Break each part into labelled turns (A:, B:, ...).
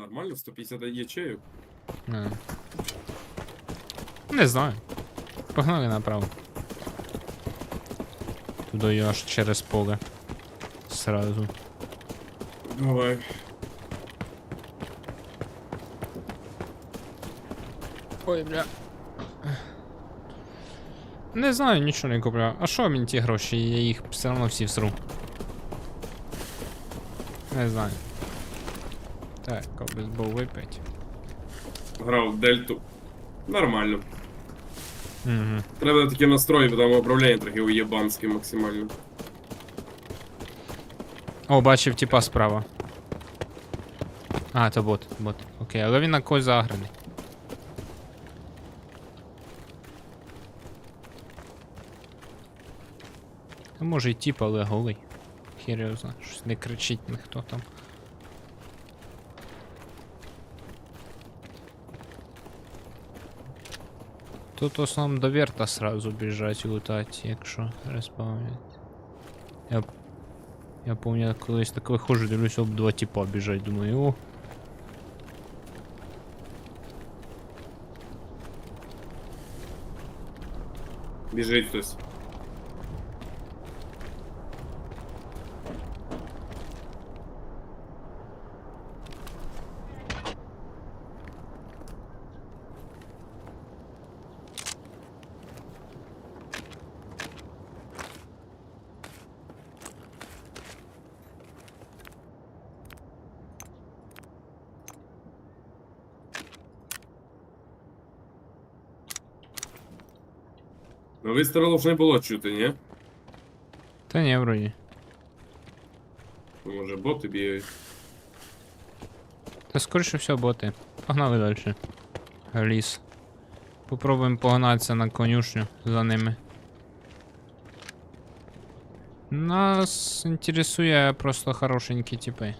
A: нормально, 150 ячею.
B: Не. Не знаю. Погнали направо. Туди я аж через поле. Сразу.
A: Давай.
B: Ой, бля. Не знаю, нічого не купляю. А що мені ті гроші? Я їх все одно всі всру. Не знаю. Так, бейсбол випить.
A: Грав дельту. Нормально.
B: Угу.
A: Треба такі настрої, бо там управління трохи уєбанське максимально.
B: О, бачив типа справа. А, то бот, бот. Окей, але він на когось заграний. Може й тип, але голий. Хер щось не кричить ніхто там. Тут в основному до верта сразу біжать лутать, якщо респавнять. Я я помню, я колись так виходжу, дивлюсь, об два типа біжать, думаю, о.
A: Біжить хтось. Ну вистрілів не було чути, ні?
B: Та ні, вроді.
A: Може боти бігають.
B: Та скоріше все боти. Погнали далі. Ліс. Попробуємо погнатися на конюшню за ними. Нас інтересує просто хорошенькі типи.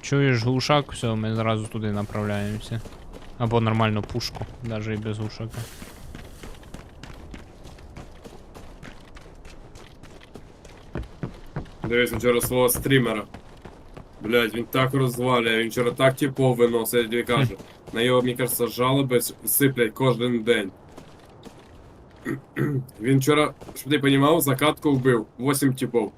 B: Чуєш глушак, все, ми зразу туди направляємося. Або нормальну пушку, навіть і без глушака.
A: Дивись вчора свого стрімера. Блять, він так розвалює, він вчора так типов виносить, я кажу. На його, мені кажется, жалоби сиплять кожен день. Він вчора, щоб ти розумів, закатку вбив. 8 типов.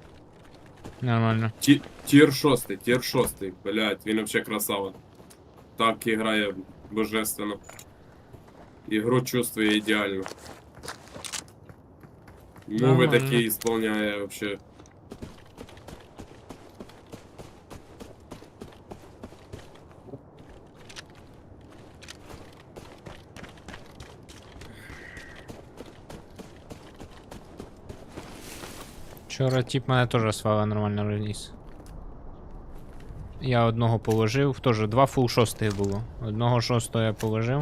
B: Нормально.
A: Ті, тір 6, тір 6, блять, він вообще красава. Так грає божественно. Ігру чувствує ідеально. Мови такі ісполняє вообще.
B: Вчора тип мене теж свала нормально розніс. Я одного положив, теж два фул шостих було. Одного шостого я положив.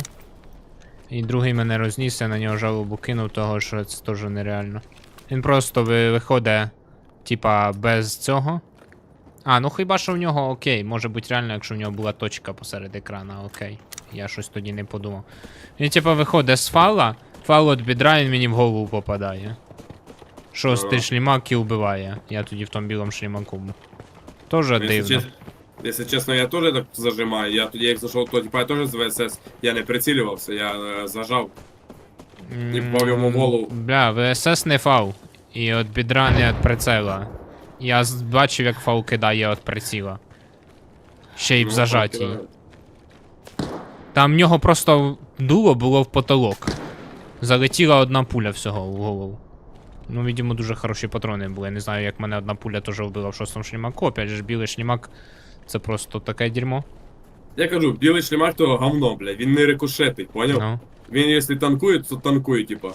B: І другий мене розніс, я на нього жалобу кинув, того що це теж нереально. Він просто виходить, типа, без цього. А, ну хіба що в нього окей, може бути реально, якщо в нього була точка посеред екрана, окей. Я щось тоді не подумав. Він типа виходить з фала, фал від бідра він мені в голову попадає. Шостий
A: Ага.
B: шлімак і вбиває. Я тоді в тому білому шлімаку. Тоже дивно.
A: Якщо чесно, я теж так зажимаю. Я тоді, як зайшов, то типа я теж з ВСС, я не прицілювався, я е, зажав. і впав йому в голову.
B: Бля, ВСС не фау. І от бідра не від прицела. Я бачив, як фау кидає від приціла. Ще й в
A: Ну,
B: зажатій.
A: е,
B: Там в нього просто дуло було в потолок. Залетіла одна пуля всього в голову. Ну, видимо, дуже хороші патрони були. Я не знаю, як мене одна пуля теж вбила в шостому шлімаку. Опять же, білий шлімак це просто таке дерьмо.
A: Я кажу, білий шлемак то говно, бля, він не рикошетий, поняв?
B: Ну.
A: Він якщо танкує, то танкує, типа.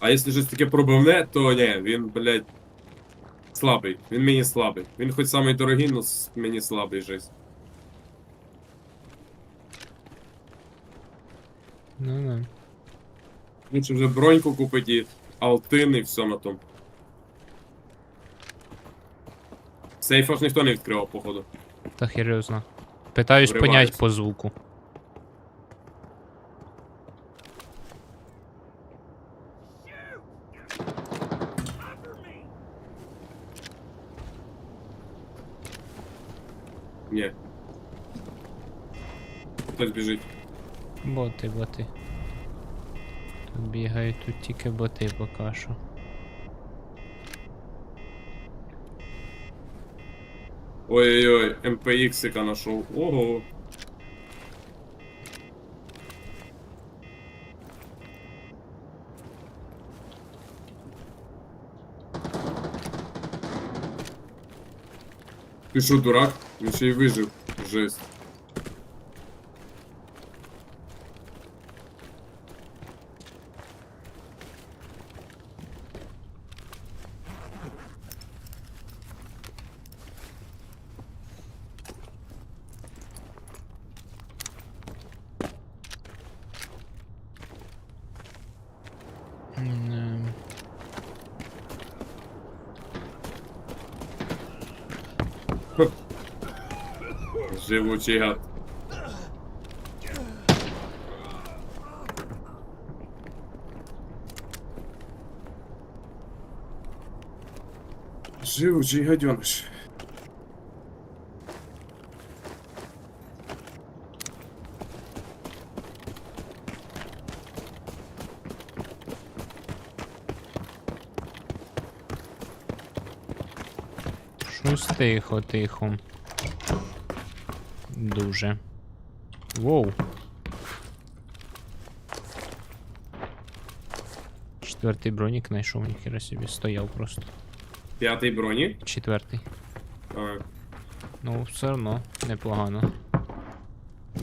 A: А якщо щось таке пробивне, то ні, він, блядь, слабий. Він мені слабий. Він хоч самий дорогий, но с- мені слабий жесть.
B: Ну, ну.
A: Лучше вже броньку купити і алтин і все на тому. Сейфа ж ніхто не відкривав, походу.
B: Та серйозно. Питаюсь
A: Вриваюсь.
B: понять по звуку.
A: Ні. хтось біжить.
B: Боти, боти. Тут бігають, тут тільки боти поки що.
A: Ой-ой-ой, МПХ-ика нашел. Ого. Ты что, дурак? Він ще й вижив. Жесть. Живучий гад. Живучий гаденыш.
B: Щось тихо, тихо. Дуже. Воу. Четвертий бронік знайшов, ніхера собі стояв просто.
A: П'ятий бронік?
B: Четвертий.
A: Так.
B: Ну, все одно, непогано.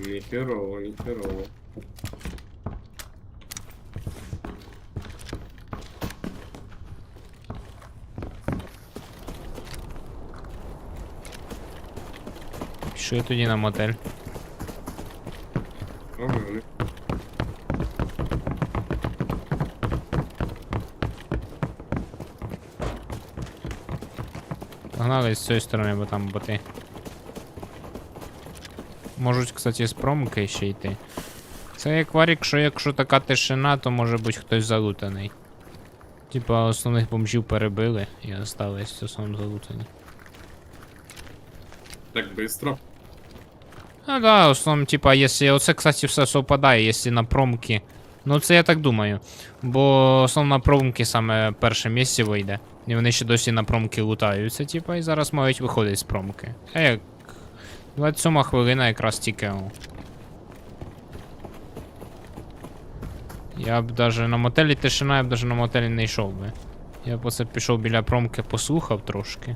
A: ніхерово, ніхерово.
B: Пішли тоді на мотель.
A: Вони.
B: Погнали з цієї сторони, бо там боти. Можуть, кстати, з промки ще йти. Це як варік, що якщо така тишина, то може бути хтось залутаний. Типа основних бомжів перебили і остались основном залутані.
A: Так быстро.
B: Ну да, в основному, типа, якщо. Оце, кстати, все совпадає, якщо на промки. Ну це я так думаю. Бо основно на промки саме перше місце вийде. І вони ще досі на промки лутаються, типа, і зараз мають виходити з промки. А як. 27 хвилина якраз тільки. Я б даже на мотелі тишина, я б даже на мотелі не йшов би. Я б оце пішов біля промки, послухав трошки.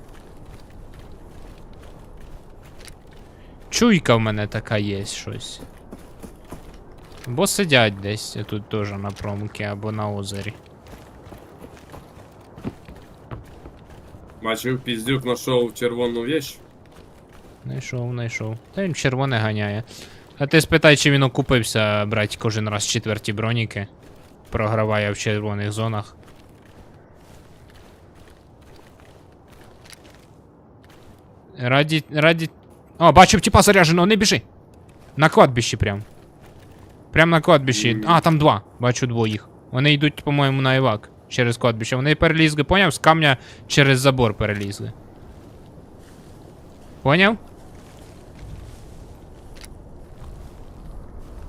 B: Чуйка в мене така є щось. Бо сидять десь тут теж на промки або на озері.
A: Бачив, піздюк знайшов червону вещь.
B: Найшов, найшов. Та він червоне ганяє. А ти спитай, чи він окупився брати кожен раз четверті броніки. Програває в червоних зонах. Раді. раді. О, бачив типа заряженого, не біжи! На кладбищі прям. Прям на кладбищі. А, там два. Бачу двоїх. Вони йдуть, по-моєму, на Івак. Через кладбище. Вони перелізли, поняв? З камня через забор перелізли. Поняв?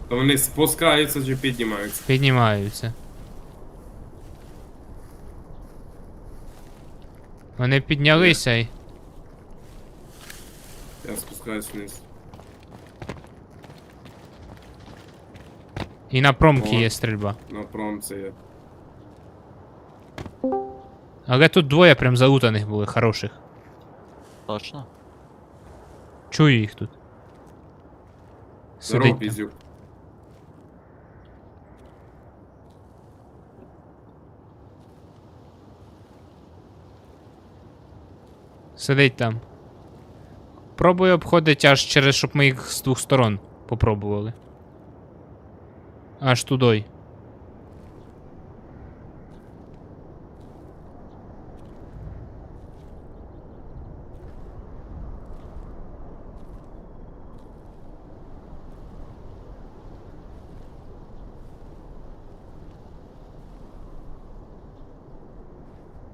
A: То вони спускаються чи піднімаються.
B: Піднімаються. Вони піднялися і.
A: Я спускаюсь вниз.
B: І на промки
A: О.
B: є стрільба.
A: На промці є.
B: Але тут двоє прям залутаних були, хороших.
C: Точно?
B: Чую їх тут.
A: Здорово,
B: Сидить. там.
A: піздюк.
B: Сидить там. Пробую обходити аж через, щоб ми їх з двох сторон попробували. Аж тудой.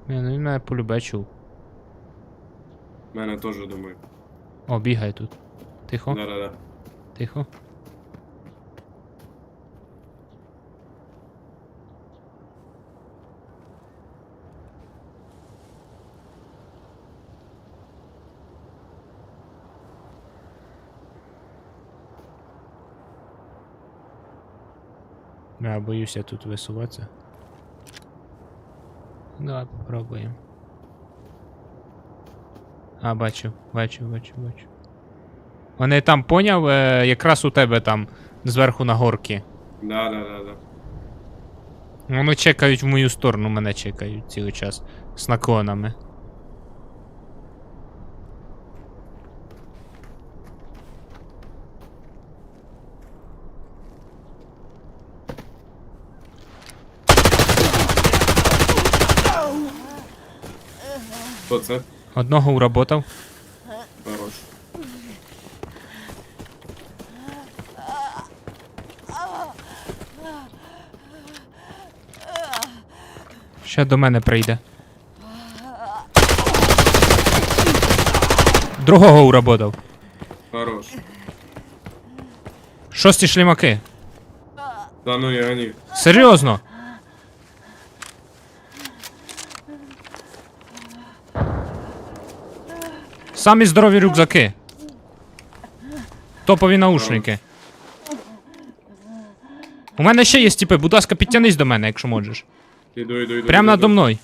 B: Ну він мене полюбе чув.
A: Мене теж думаю.
B: О, бігає тут. Тихо.
A: Да, да, да.
B: Тихо. Ну, я боюсь тут висуватися. Ну, Давай попробуємо. А, бачу, бачу, бачу, бачу. Вони там поняв, е, якраз у тебе там зверху на горки.
A: Да, да, да, да.
B: Вони чекають в мою сторону, мене чекають цілий час. З наклонами.
A: Хто це?
B: Одного уработав.
A: Хорош.
B: Ще до мене прийде. Другого уработав.
A: Хорош.
B: Шості шлімаки.
A: Та ну я ні.
B: Серйозно? Самі здорові рюкзаки. Топові наушники. У мене ще є тіпи, будь ласка, підтянись до мене, якщо можеш.
A: Іду, іду, іду.
B: Прямо
A: іду,
B: надо
A: іду.
B: мною.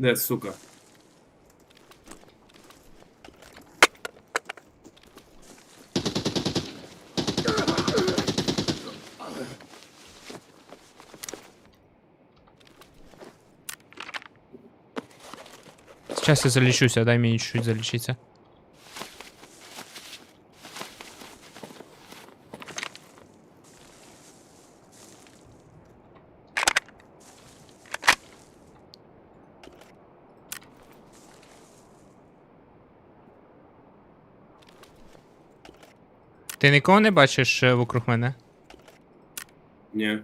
A: Да, сука.
B: Сейчас я залечусь, а дай мне чуть-чуть залечиться. Ти нікого не бачиш е, вокруг мене?
A: Ні.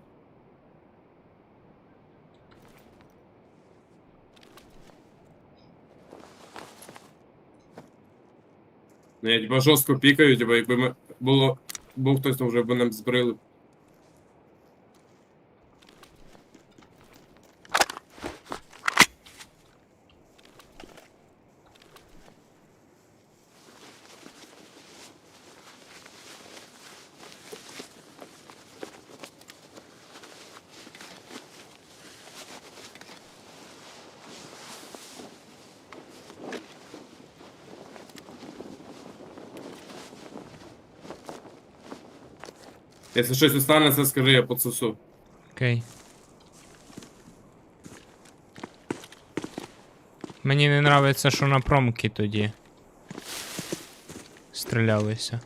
A: Ну, я типа жорстко пікаю, типа, якби ми було. Був хтось то вже б нам збрили. Якщо щось останеться, скажи, я подсосу.
B: Окей. Мені не подобається, що на промки тоді. Стрілялися.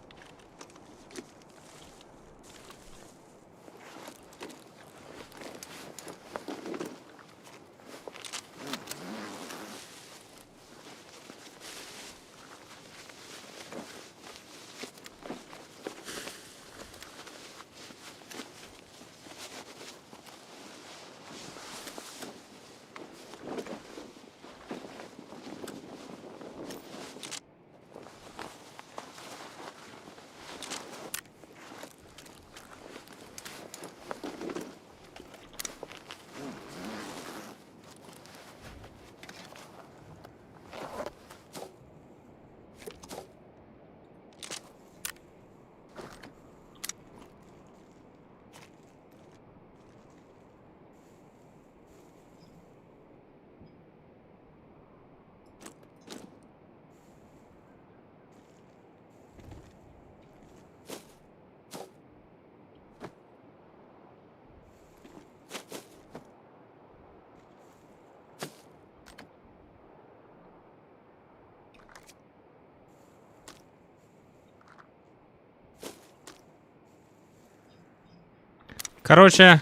B: Короче,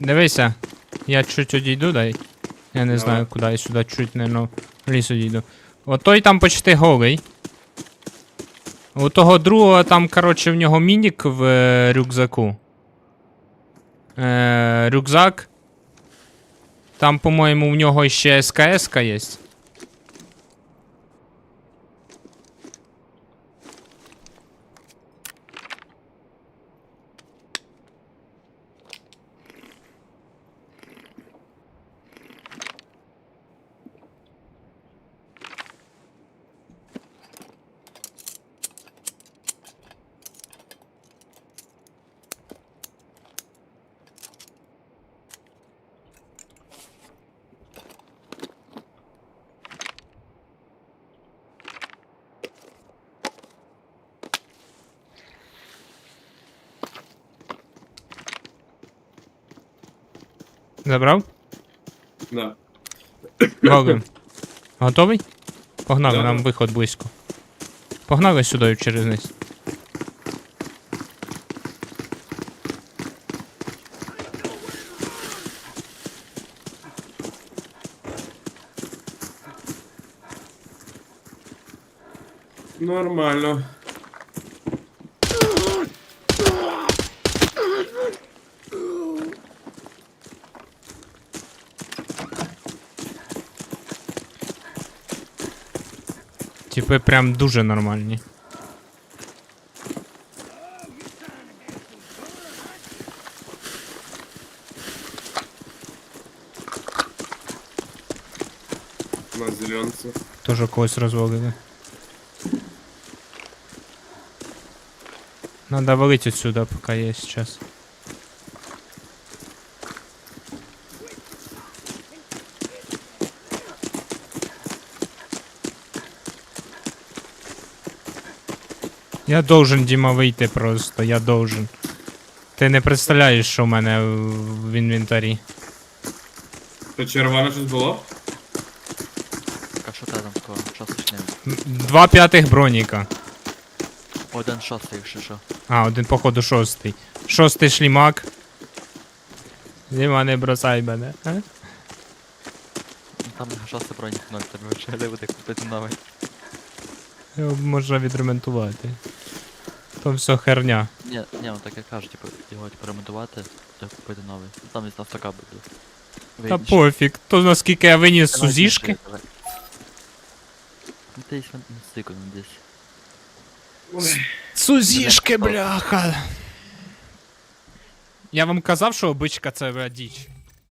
B: дивися, я чуть одійду, дай. Я не знаю куди, я сюди чуть, наверное, в ліс одійду. От той там почти голий. У того другого там, короче, в нього мінік в е, рюкзаку. Е, рюкзак. Там, по-моєму, в нього ще СКС є. Забрав?
A: Да.
B: Валим. Готовий? Погнали,
A: Да.
B: нам виход близько. Погнали сюди через низ.
A: Нормально.
B: Типи прям дуже нормальні.
A: На зеленце.
B: Тоже когось розвалили. Надо валить отсюда, пока есть час. Я должен, Діма, вийти просто, я должен. Ти не представляєш, що в мене в інвентарі.
A: То червоне щось було?
C: Так, що ти там такого? Шостий
B: М, Два п'ятих броніка.
C: Один шостий, якщо що.
B: А, один походу шостий. Шостий шлімак. Діма, не бросай мене. А?
C: Там шостий бронік ноль, тебе вже буде купити новий.
B: Його можна відремонтувати. То все херня.
C: Ні, ні, он так і каже, типу, його типу ремонтувати, то купити новий. Ну, Там із автока буде.
B: Та
C: Вигідніше.
B: пофіг. То наскільки я виніс
C: Давай,
B: сузішки.
C: більше, давай. Ну ти десь на стику, ну десь.
B: Сузішки, бляха. Я вам казав, що обичка це діч.